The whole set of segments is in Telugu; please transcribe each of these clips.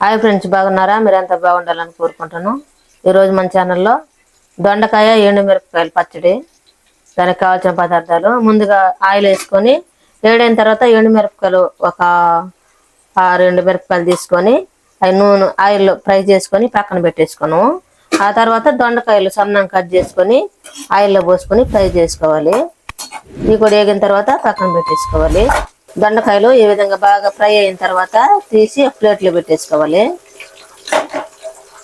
హాయ్ ఫ్రెండ్స్ బాగున్నారా? మీరంతా బాగుండాలని కోరుకుంటాను ఈరోజు మన ఛానల్లో దొండకాయ ఎండుమిరపకాయలు పచ్చడి దానికి కావాల్సిన పదార్థాలు. ముందుగా ఆయిల్ వేసుకొని వేడైన తర్వాత ఎండుమిరపకాయలు ఒక రెండు మిరపకాయలు తీసుకొని అవి నూనె ఆయిల్లో ఫ్రై చేసుకొని పక్కన పెట్టేసుకును ఆ తర్వాత దొండకాయలు సన్నం కట్ చేసుకొని ఆయిల్లో పోసుకొని ఫ్రై చేసుకోవాలి. ఇవి కూడా వేగిన తర్వాత పక్కన పెట్టేసుకోవాలి. దొండకాయలు ఈ విధంగా బాగా ఫ్రై అయిన తర్వాత తీసి ప్లేట్లో పెట్టేసుకోవాలి.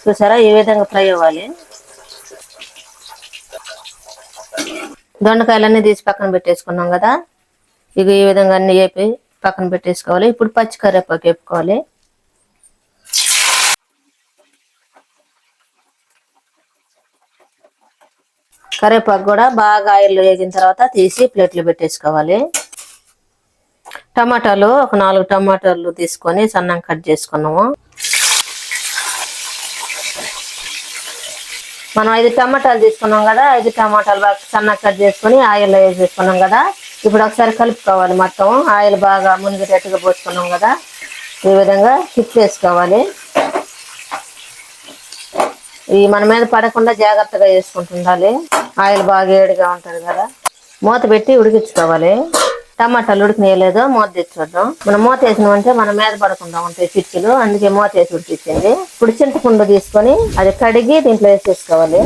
చూసారా? ఈ విధంగా ఫ్రై అవ్వాలి? దొండకాయలన్నీ తీసి పక్కన పెట్టేసుకున్నాం కదా. ఇక ఈ విధంగా అన్ని వేపి పక్కన పెట్టేసుకోవాలి. ఇప్పుడు పచ్చి కరివేపాకు వేపుకోవాలి. కరివేపాకు కూడా బాగా ఆయిల్లో వేగిన తర్వాత తీసి ప్లేట్లో పెట్టేసుకోవాలి. టమాటాలు ఒక నాలుగు టమాటాలు తీసుకొని సన్నం కట్ చేసుకున్నాము. మనం ఐదు టమాటాలు తీసుకున్నాం కదా ఐదు టమాటాలు బాగా సన్నగా కట్ చేసుకొని ఆయిల్ వేసేసుకున్నాం కదా. ఇప్పుడు ఒకసారి కలుపుకోవాలి మొత్తం. ఆయిల్ బాగా మునిగేటట్టుగా పోసుకున్నాం కదా. ఈ విధంగా తిప్పేసుకోవాలి ఈ మన మీద పడకుండా జాగ్రత్తగా వేసుకుంటుండాలి. ఆయిల్ బాగా వేడిగా ఉంటుంది కదా. మూత పెట్టి ఉడికించుకోవాలి. టమాటాలు ఉడికినేయలేదు మూత తెచ్చుకోవడం మనం మూత వేసినామంటే మనం మీద పడకుండా ఉంటాయి చిట్కీలు. అందుకే మూత వేసి ఉడికించింది ఇప్పుడు చింతపండు తీసుకొని అది కడిగి దీంట్లో వేసేసుకోవాలి.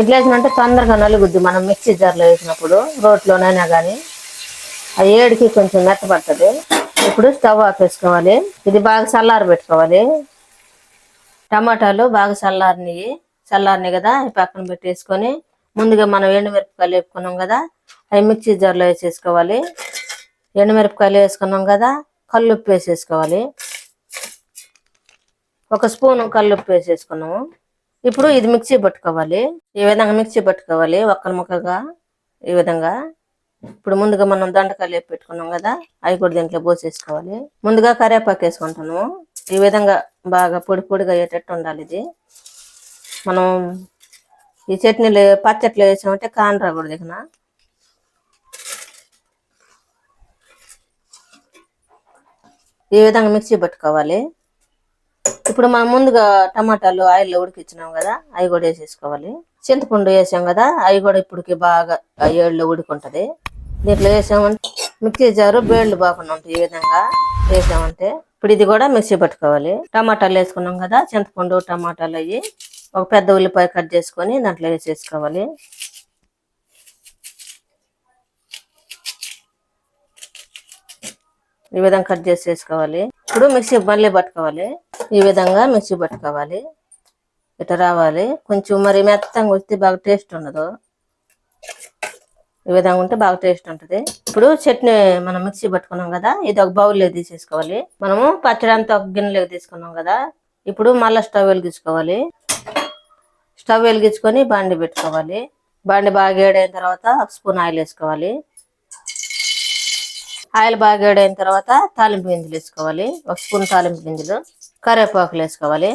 ఇట్లా వేసినంటే తొందరగా నలుగుద్ది. మనం మిక్సీ జార్లో వేసినప్పుడు రోట్లోనైనా కానీ ఆ ఏడికి కొంచెం మెత్తపడుతుంది ఇప్పుడు స్టవ్ ఆపేసుకోవాలి ఇది బాగా చల్లారి పెట్టుకోవాలి. టమాటాలు బాగా చల్లారినవి చల్లారినాయి కదా పక్కన పెట్టేసుకొని ముందుగా మనం ఎండుమిరపకాయలు వేపుకున్నాం కదా అవి మిక్సీ జార్లో వేసేసుకోవాలి. ఎండుమిరపకాయలు వేసుకున్నాం కదా కల్లుప్పు వేసేసుకోవాలి. ఒక స్పూన్ కల్లుప్పు వేసేసుకున్నాము. ఇప్పుడు ఇది మిక్సీ పట్టుకోవాలి. ఈ విధంగా మిక్సీ పట్టుకోవాలి ఒక్కల ముక్కగా. ఈ విధంగా. ఇప్పుడు ముందుగా మనం దండకాయలు వేపి పెట్టుకున్నాం కదా అవి కూడా దీంట్లో పోసేసుకోవాలి. ముందుగా కరివేపాకు వేసుకుంటాను. ఈ విధంగా బాగా పొడి పొడిగా అయ్యేటట్టు ఉండాలి ఇది. మనం ఈ చట్నీలు పచ్చట్లు వేసామంటే కానరా కూడా దిగిన ఈ విధంగా మిక్సీ పట్టుకోవాలి? ఇప్పుడు మనం ముందుగా టమాటాలు ఆయిల్లో ఉడికిచ్చినాం కదా అవి కూడా వేసేసుకోవాలి. చింతపండు వేసాం కదా అవి కూడా ఇప్పటికి బాగా ఏళ్ళు ఉడుకుంటది. దీంట్లో వేసామంటే మిక్సీ జారు బేళ్ళు బాగున్నా ఉంటాయి ఈ విధంగా వేసామంటే. ఇప్పుడు ఇది కూడా మిక్సీ పట్టుకోవాలి. టమాటాలు వేసుకున్నాం కదా చింతపండు టమాటాలు అవి ఒక పెద్ద ఉల్లిపాయ కట్ చేసుకొని దాంట్లో వేసేసుకోవాలి. ఈ విధంగా కట్ చేసేసుకోవాలి. ఇప్పుడు మిక్సీ మళ్ళీ పట్టుకోవాలి. ఈ విధంగా మిక్సీ పట్టుకోవాలి. ఇట్లా రావాలి. కొంచెం మరి మెత్తంగా వస్తే బాగా టేస్ట్ ఉండదు. ఈ విధంగా ఉంటే బాగా టేస్ట్ ఉంటుంది. ఇప్పుడు చట్నీ మనం మిక్సీ పట్టుకున్నాం కదా ఇది ఒక బౌల్లో తీసేసుకోవాలి. మనము పచ్చడి అంతా ఒక గిన్నెలోకి తీసుకున్నాం కదా ఇప్పుడు మళ్ళీ స్టవ్ వెలిగించుకోవాలి. స్టవ్ వెలిగించుకొని బండి పెట్టుకోవాలి. బండి బాగా వేడైన తర్వాత ఒక స్పూన్ ఆయిల్ వేసుకోవాలి. ఆయిల్ బాగా వేడైన తర్వాత తాలింపు గింజలు వేసుకోవాలి. ఒక స్పూన్ తాలింపు గింజలు కరివేపాకులు వేసుకోవాలి.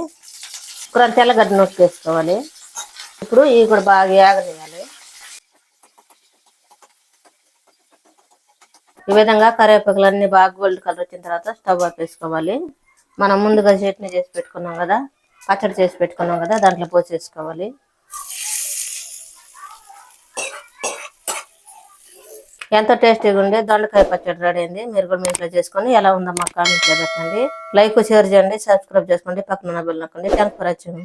ఇప్పుడు తెల్లగడ్డ నొక్కి వేసుకోవాలి. ఇప్పుడు ఇవి కూడా బాగా ఏగనేయాలి ఈ విధంగా కరివేపాకులు అన్ని బాగా గోల్డ్ కలర్ వచ్చిన తర్వాత స్టవ్ ఆఫ్ వేసుకోవాలి. మనం ముందుగా చట్నీ చేసి పెట్టుకున్నాం కదా పచ్చడి చేసి పెట్టుకున్నాం కదా దాంట్లో పోసేసుకోవాలి. ఎంత టేస్టీగా ఉండే దొండకాయ పచ్చడి రెడీ అయింది. మీరు కూడా మీ ఇంట్లో చేసుకొని ఎలా ఉందో మాకు కామెంట్లో పెట్టండి. లైక్ షేర్ చేయండి సబ్స్క్రైబ్ చేసుకోండి పక్కన బెల్ నొక్కండి. Thank for watching